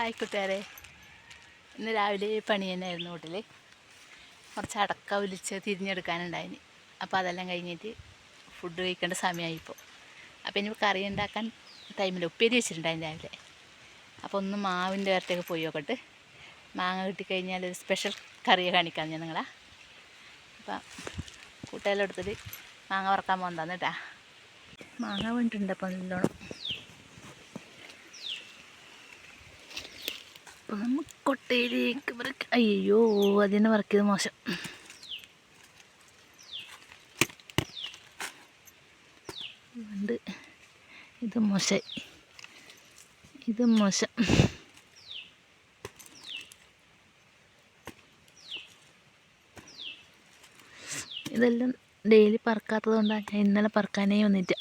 Hi കൂട്ടുകാരെ. ഇന്ന് രാവിലെ പണി തന്നെയായിരുന്നു വീട്ടിൽ കുറച്ച് അടക്ക ഒലിച്ച് തിരിഞ്ഞെടുക്കാനുണ്ടായിന്. അപ്പോൾ അതെല്ലാം കഴിഞ്ഞിട്ട് ഫുഡ് കഴിക്കേണ്ട സമയമായിപ്പോൾ അപ്പോൾ ഇനി കറി ഉണ്ടാക്കാൻ ടൈമിൽ ഉപ്പേരി വെച്ചിട്ടുണ്ടായിരുന്നു രാവിലെ. അപ്പോൾ ഒന്ന് മാവിന്റെ വരത്തേക്ക് പോയി നോക്കട്ട്. മാങ്ങ കിട്ടിക്കഴിഞ്ഞാൽ ഒരു സ്പെഷ്യൽ കറിയെ കാണിക്കാം ഞാൻ നിങ്ങളെ. അപ്പം കൂട്ടുകാരെടുത്തിട്ട് മാങ്ങ വറക്കാൻ പോകുന്നതാണ് കേട്ടാ മാങ്ങ വേണ്ടിട്ടുണ്ട് അപ്പോൾ നല്ലോണം അപ്പം നമുക്ക് കൊട്ടയിലേക്ക് വർക്ക് അയ്യോ അതിനെ ചെയ്ത് മോശം. ഉണ്ട് ഇത് മോശമായി ഇത് മോശം. ഇതെല്ലാം ഡെയിലി പറക്കാത്തത് കൊണ്ടാണ് ഞാൻ ഇന്നലെ പറക്കാനേ വന്നിട്ട്.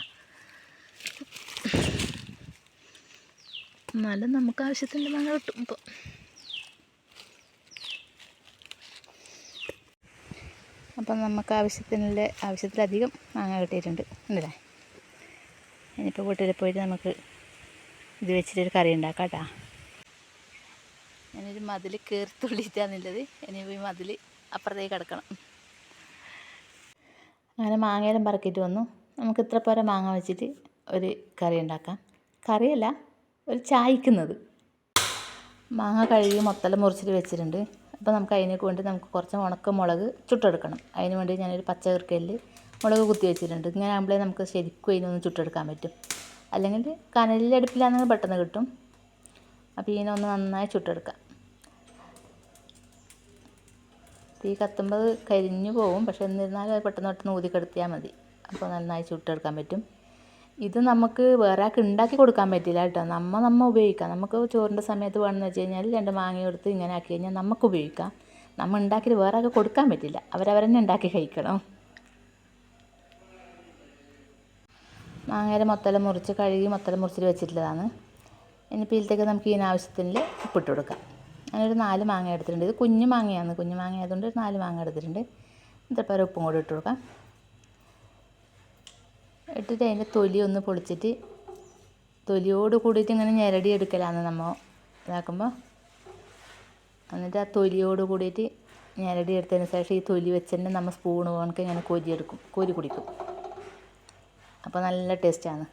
എന്നാലും നമുക്ക് ആവശ്യത്തിന്റെ മാങ്ങ കിട്ടും ഇപ്പോൾ അപ്പം നമുക്ക് ആവശ്യത്തിനുള്ള ആവശ്യത്തിലധികം മാങ്ങ കിട്ടിയിട്ടുണ്ട് ഉണ്ടല്ലേ? ഇനിയിപ്പോൾ വീട്ടിൽ പോയിട്ട് നമുക്ക് ഇത് വെച്ചിട്ട് ഒരു കറി ഉണ്ടാക്കാം കേട്ടോ. ഞാനൊരു മതിൽ കയറി തുള്ളിയിട്ടാന്നുള്ളത് ഇനി ഈ മതിൽ അപ്പുറത്തേക്ക് കിടക്കണം. അങ്ങനെ മാങ്ങയെല്ലാം പറക്കിയിട്ട് വന്നു. നമുക്ക് ഇത്ര പോരെ മാങ്ങ വെച്ചിട്ട് ഒരു കറി ഉണ്ടാക്കാം. കറിയല്ല ഒരു ചായക്കുന്നത്. മാങ്ങ കഴുകി മൊത്തം മുറിച്ചിട്ട് വെച്ചിട്ടുണ്ട്. അപ്പോൾ നമുക്ക് അതിനെ വേണ്ടി നമുക്ക് കുറച്ച് ഉണക്ക മുളക് ചുട്ടെടുക്കണം. അതിന് വേണ്ടി ഞാനൊരു പച്ച മുളക് കുത്തി വെച്ചിട്ടുണ്ട്. ഇങ്ങനെ ആകുമ്പോഴേ നമുക്ക് ശരിക്കും അതിനൊന്ന് ചുട്ടെടുക്കാൻ പറ്റും. അല്ലെങ്കിൽ കനലിൽ അടുപ്പിലാണെങ്കിൽ പെട്ടെന്ന് കിട്ടും. അപ്പോൾ ഇതിനൊന്ന് നന്നായി ചുട്ടെടുക്കാം. തീ കത്തുമ്പോൾ കരിഞ്ഞു പോകും. പക്ഷെ എന്നിരുന്നാലും അത് പെട്ടെന്ന് പെട്ടെന്ന് ഊതിക്കെടുത്തിയാൽ മതി. അപ്പോൾ നന്നായി ചുട്ടെടുക്കാൻ പറ്റും. ഇത് നമുക്ക് വേറെ ആൾക്ക് ഉണ്ടാക്കി കൊടുക്കാൻ പറ്റില്ല കേട്ടോ. നമ്മ നമ്മ ഉപയോഗിക്കാം. നമുക്ക് ചോറിന്റെ സമയത്ത് വേണമെന്ന് വെച്ച് കഴിഞ്ഞാൽ രണ്ട് മാങ്ങ എടുത്ത് ഇങ്ങനെ ആക്കി കഴിഞ്ഞാൽ നമുക്ക് ഉപയോഗിക്കാം. നമ്മൾ ഉണ്ടാക്കി വേറെ ആൾക്ക് കൊടുക്കാൻ പറ്റില്ല. അവരവരെന്നെ ഉണ്ടാക്കി കഴിക്കണം. മാങ്ങയുടെ മൊത്തം മുറിച്ച് കഴുകി മൊത്തം മുറിച്ചിട്ട് വെച്ചിട്ടുള്ളതാണ്. ഇനിയിപ്പോൾ ഇതിലേക്ക് നമുക്ക് ഇതിനാവശ്യത്തിന് ഉപ്പിട്ട് കൊടുക്കാം. ഒരു നാല് മാങ്ങ എടുത്തിട്ടുണ്ട്. ഇത് കുഞ്ഞു മാങ്ങയാണ്. കുഞ്ഞു മാങ്ങ ആയതുകൊണ്ട് ഒരു നാല് മാങ്ങ എടുത്തിട്ടുണ്ട്. ഇത്രപ്പേരെ ഉപ്പും കൂടി ഇട്ട് കൊടുക്കാം. ഇട്ടിട്ട് അതിന്റെ തൊലി ഒന്ന് പൊളിച്ചിട്ട് തൊലിയോട് കൂടിയിട്ട് ഇങ്ങനെ ഞെരടി എടുക്കലാണ് നമ്മൾ ഇതാക്കുമ്പോൾ എന്നിട്ട് ആ തൊലിയോട് കൂടിയിട്ട് ഞെരടി എടുത്തതിന് ശേഷം ഈ തൊലി വെച്ചിട്ട് നമ്മൾ സ്പൂണ് കണക്ക് ഇങ്ങനെ കോരിയെടുക്കും കോരി കുടിക്കും. അപ്പോൾ നല്ല ടേസ്റ്റാണ്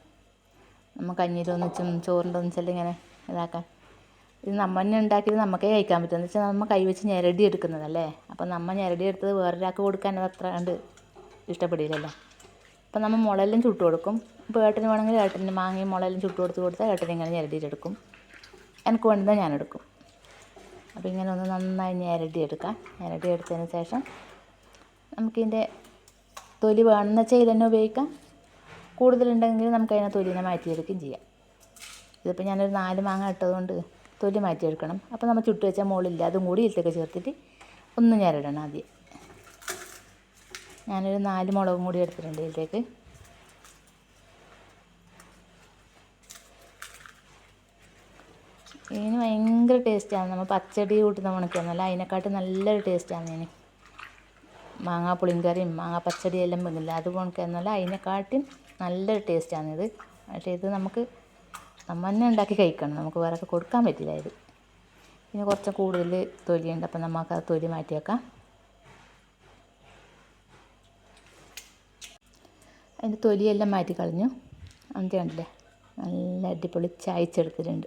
നമ്മൾ കഞ്ഞിയിൽ ഒന്നിച്ചും ചോറിന്റെ ഒന്നിച്ചെല്ലാം ഇങ്ങനെ ഇതാക്കാൻ. ഇത് നമ്മൾ തന്നെ ഉണ്ടാക്കിയത് നമുക്കേ കഴിക്കാൻ പറ്റും. എന്ന് വെച്ചാൽ നമ്മൾ കൈ വെച്ച് ഞെരടി എടുക്കുന്നതല്ലേ? അപ്പോൾ നമ്മൾ ഞെരടി എടുത്തത് വേറൊരാൾക്ക് കൊടുക്കാൻ അത് അത്ര കണ്ട് ഇഷ്ടപ്പെടില്ലല്ലോ. അപ്പം നമ്മൾ മുളയെല്ലാം ചുട്ട് കൊടുക്കും. ഇപ്പോൾ ഏട്ടന് വേണമെങ്കിൽ ഏട്ടന് മാങ്ങയും മുളയെല്ലാം ചുട്ട് കൊടുത്ത് കൊടുത്താൽ ഏട്ടൻ ഇങ്ങനെ ഞെരടിയിട്ടെടുക്കും എനിക്ക് വേണ്ടത് ഞാൻ എടുക്കും. അപ്പോൾ ഇങ്ങനെ ഒന്ന് നന്നായി ഞെരടി എടുക്കാം ഞെരടി എടുത്തതിന് ശേഷം നമുക്കിതിന്റെ തൊലി വേണമെന്ന് വെച്ചാൽ ഇതന്നെ ഉപയോഗിക്കാം. കൂടുതലുണ്ടെങ്കിൽ നമുക്ക് അതിനെ തൊലിനെ മാറ്റിയെടുക്കുകയും ചെയ്യാം. ഇതിപ്പോൾ ഞാനൊരു നാല് മാങ്ങ ഇട്ടതുകൊണ്ട് തൊലി മാറ്റിയെടുക്കണം. അപ്പോൾ നമ്മൾ ചുട്ട് വെച്ചാൽ മുകളില്ല അതും കൂടി ഇതിലേക്ക് ചേർത്തിട്ട് ഒന്ന് ഞെരടണം ആദ്യം. ഞാനൊരു നാല് മുളകും കൂടി എടുത്തിട്ടുണ്ട് ഇതിലേക്ക്. ഇതിന് ഭയങ്കര ടേസ്റ്റാണ് നമ്മൾ പച്ചടി കൂട്ടുന്ന കണക്കൊന്നുമല്ല അതിനെക്കാട്ടും നല്ലൊരു ടേസ്റ്റാണ് ഇനി മാങ്ങാ പുളിങ്കറിയും മാങ്ങാ പച്ചടി എല്ലാം വെക്കില്ല അത് കണക്കൊന്നുമല്ല അതിനെക്കാട്ടും നല്ലൊരു ടേസ്റ്റാണ് ഇത്. പക്ഷേ ഇത് നമുക്ക് നമ്മൾ തന്നെ ഉണ്ടാക്കി കഴിക്കണം. നമുക്ക് വേറെ കൊടുക്കാൻ പറ്റില്ല ഇത്. പിന്നെ കുറച്ച് കൂടുതൽ തൊലിയുണ്ട്. അപ്പം നമുക്ക് ആ തൊലി മാറ്റി വെക്കാം അതിന്റെ തൊലിയെല്ലാം മാറ്റി കളഞ്ഞു. എന്നിട്ട് കണ്ടില്ലേ? നല്ല അടിപൊളി ചായച്ചെടുത്തിട്ടുണ്ട്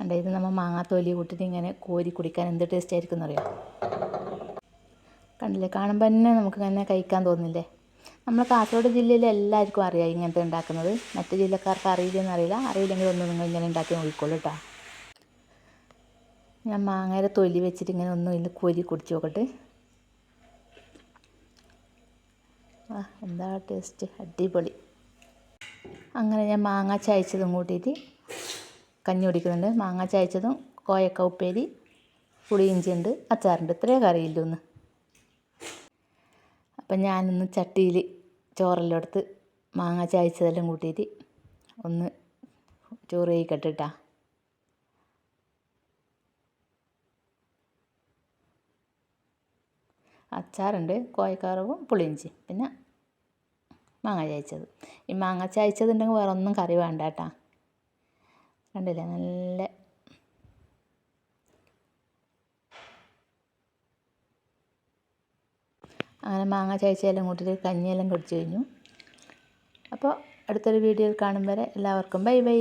കണ്ടേ? ഇത് നമ്മൾ മാങ്ങാ തൊലി കൂട്ടിയിട്ട് ഇങ്ങനെ കോരി കുടിക്കാൻ എന്ത് ടേസ്റ്റ് ആയിരിക്കും എന്നറിയാം? കണ്ടില്ലേ? കാണുമ്പോൾ തന്നെ നമുക്ക് ഇങ്ങനെ കഴിക്കാൻ തോന്നില്ലേ? നമ്മൾ കാസർഗോഡ് ജില്ലയിൽ എല്ലാവർക്കും അറിയാം ഇങ്ങനത്തെ ഉണ്ടാക്കുന്നത്. മറ്റ് ജില്ലക്കാർക്ക് അറിയില്ലെന്ന് അറിയില്ല. അറിയില്ലെങ്കിൽ ഒന്ന് നിങ്ങൾ ഇങ്ങനെ ഉണ്ടാക്കി നോക്കിക്കോളൂ കേട്ടോ. ഞാൻ മാങ്ങയുടെ തൊലി വെച്ചിട്ട് ഇങ്ങനെ ഒന്നും ഇതിൽ കോരി കുടിച്ച് നോക്കട്ടെ ആ എന്താ ടേസ്റ്റ്? അടിപൊളി. അങ്ങനെ ഞാൻ മാങ്ങ ചായച്ചതും കൂട്ടിയിട്ട് കഞ്ഞി കുടിക്കുന്നുണ്ട്. മാങ്ങ ചായച്ചതും കോയക്ക ഉപ്പേരി പുളി ഇഞ്ചി ഉണ്ട് അച്ചാറുണ്ട്. ഇത്രയേ കറിയില്ല ഒന്ന് അപ്പം ഞാനിന്ന് ചട്ടിയിൽ ചോറെല്ലാം എടുത്ത് മാങ്ങ ചായച്ചതെല്ലാം കൂട്ടിയിട്ട് ഒന്ന് ചോറ് കഴിക്കട്ടിട്ടാ അച്ചാറുണ്ട് കോയക്കാറവും പുളിയിഞ്ചി പിന്നെ മാങ്ങ ചായച്ചത്. ഈ മാങ്ങ ചായച്ചതുണ്ടെങ്കിൽ വേറെ ഒന്നും കറി വേണ്ട കേട്ടാ കണ്ടില്ലേ? നല്ല അങ്ങനെ മാങ്ങ ചായച്ചയെല്ലാം കൂട്ടിയിട്ട് കഞ്ഞിയെല്ലാം കുടിച്ചു കഴിഞ്ഞു. അപ്പോൾ അടുത്തൊരു വീഡിയോയിൽ കാണും വരെ എല്ലാവർക്കും ബൈ ബൈ.